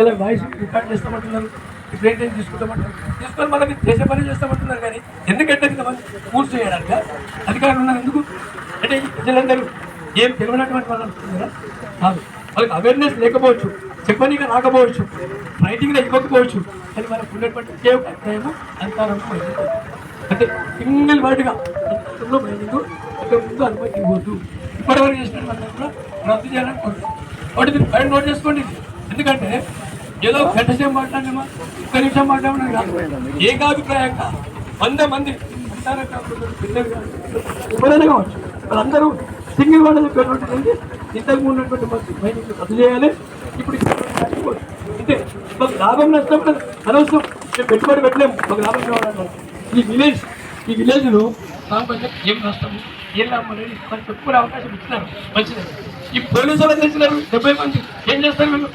ఇలా voice record చేస్తామంటున్నారు ఇప్పుడు ఏంటంటే తీసుకుంటామంటున్నారు. తీసుకొని మళ్ళీ మీరు చేసే పని చేస్తామంటున్నారు కానీ ఎందుకంటే ఇంతమంది పూర్తి చేయడానికి? అధికారులు ఉన్నారు ఎందుకు? అంటే ప్రజలందరూ ఏం తెలియనటువంటి వాళ్ళు అనుకుంటున్నారా? కాదు. వాళ్ళకి అవేర్నెస్ లేకపోవచ్చు చెప్పనీగా రాకపోవచ్చు రైటింగ్లో ఇవ్వకపోవచ్చు కానీ మనకు ఉన్నటువంటి ఒకే ఒక అభిప్రాయము అంతరంలో అంటే సింగిల్ వర్డ్గా అంతరంలో బయలుదేరు ఒక ముందు అనుమతి ఇవ్వద్దు. ఇప్పటివరకు చేసిన వాళ్ళని కూడా రద్దు చేయాలని కోరుతున్నాం. వాటి మీరు బయట నోట్ చేసుకోండి. ఎందుకంటే ఏదో గంట సేపు మాట్లాడినామా? ఒక్క నిమిషం మాట్లాడినా కాదు ఏకాభిప్రాయంగా వంద మంది ఎవరైనా కావచ్చు. వాళ్ళందరూ సింగిల్ వాళ్ళ చెప్పినటువంటి ఇంతకు ముందు ఉన్నటువంటి మంచి మైనింగ్ రద్దు చేయాలి. ఇప్పుడు అంటే మాకు లాభం నష్టం అనవసరం. మేము పెట్టుబడి పెట్టలేము. మాకు లాభం కావాలన్నా ఈ విలేజ్ ఈ విలేజ్లో ఏం నష్టము? ఏం లాభం అనేది మనం చెప్పుకునే అవకాశం ఇచ్చినారు. మంచిది. ఈ పోలీసు వాళ్ళు చేసినారు డెబ్బై మంది. ఏం చేస్తారు వీళ్ళు